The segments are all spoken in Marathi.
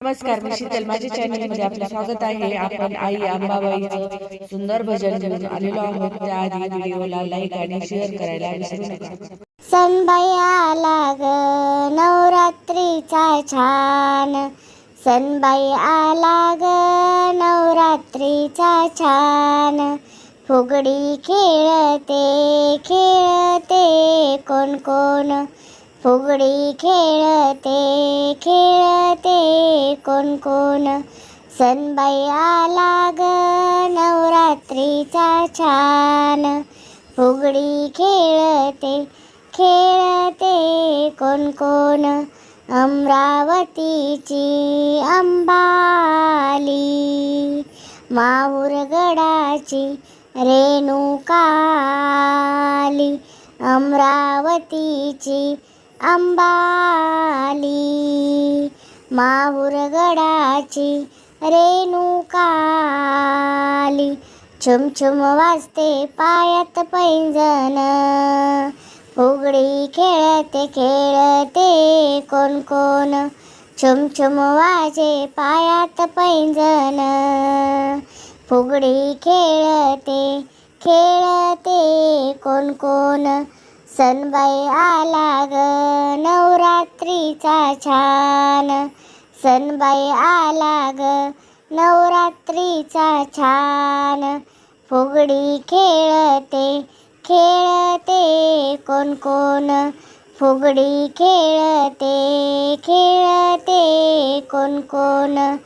नमस्कार मी शीतल. माझ्या चॅनलमध्ये आपलं स्वागत आहे. आपण आई अंबाबाईचं सुंदर भजन घेऊन आलेलो आहोत. त्याआधी व्हिडिओला लाईक आणि शेअर करायला विसरू नका. सनबाई आला ग नवरात्रीचा छान सनबाई आला ग नवरात्रीचा छान. फुगडी खेळते खेळते कोण कोण? फुगडी खेळते खेळते कोण कोण? सनबाई आला ग नवरात्रीचा छान. फुगडी खेळते खेळते कोण कोण? अमरावतीची अंबाली. माहुरगडाची रेणुकाली. अमरावतीची अंबाली माहुरगडाची रेणुकाली छुमछुम वाजते पायात पैंजण फुगडी खेळते खेळते कोण कोण. छुमछुम वाजे पायात पैंजण फुगडी खेळते खेळते कोण कोण. सनबाई आला ग नवरात्रीचा छान. सनबाई आला ग नवरात्रीचा छान. फुगडी खेळते खेळते कोण कोण. फुगडी खेळते खेळते कोण कोण.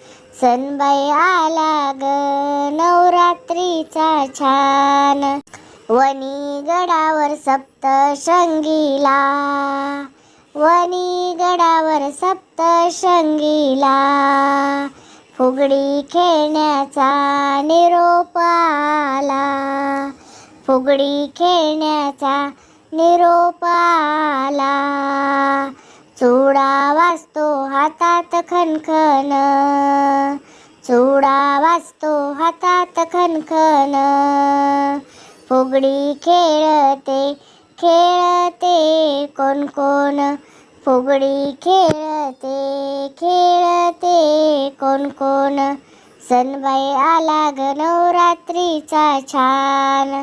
सनबाई आला ग नवरात्रीचा छान. वनी गडावर सप्तशृंगीला. वनी गडावर सप्तशृंगीला. फुगडी खेळण्याचा निरोप आला. फुगडी खेळण्याचा निरोप आला. चुडा वाजतो हातात खनखन. चुडा वाजतो हातात खनखन. फुगडी खेळते खेळते कोण कोण? फुगडी खेळते खेळते कोण कोण? सनबाई आला ग नवरात्रीचा छान.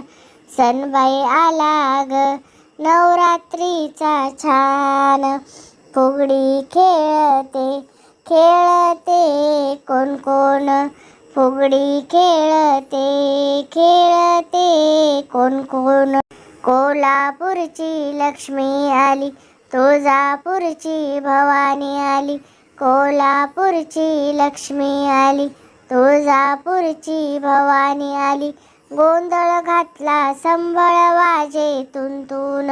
सनबाई आला ग नवरात्रीचा छान. फुगडी खेळते खेळते कोण कोण? फुगडी खेळते खेळते. कोण कोण कोल्हापूरची लक्ष्मी आली तुळजापूरची भवानी आली. कोल्हापूरची लक्ष्मी आली तुळजापूरची भवानी आली. गोंधळ घातला संबळ वाजे तुंतून.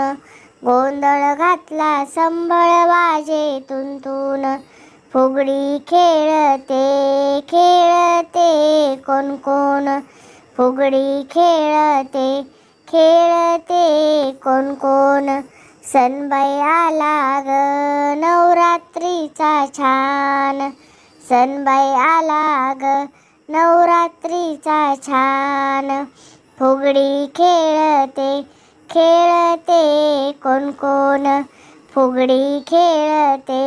गोंधळ घातला संबळ वाजे तुंतून. फुगडी खेळते खेळते कोण कोण? फुगडी खेळते खेळते कोण कोण? सनबाई आला ग नवरात्रीचा छान. सनबाई आला ग नवरात्रीचा छान. फुगडी खेळते खेळते कोण कोण? फुगडी खेळते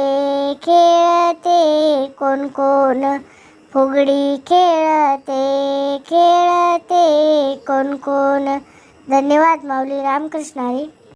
खेळते कोण कोण? फुगडी खेळते खेळते कोण कोण? धन्यवाद माऊली रामकृष्णारी.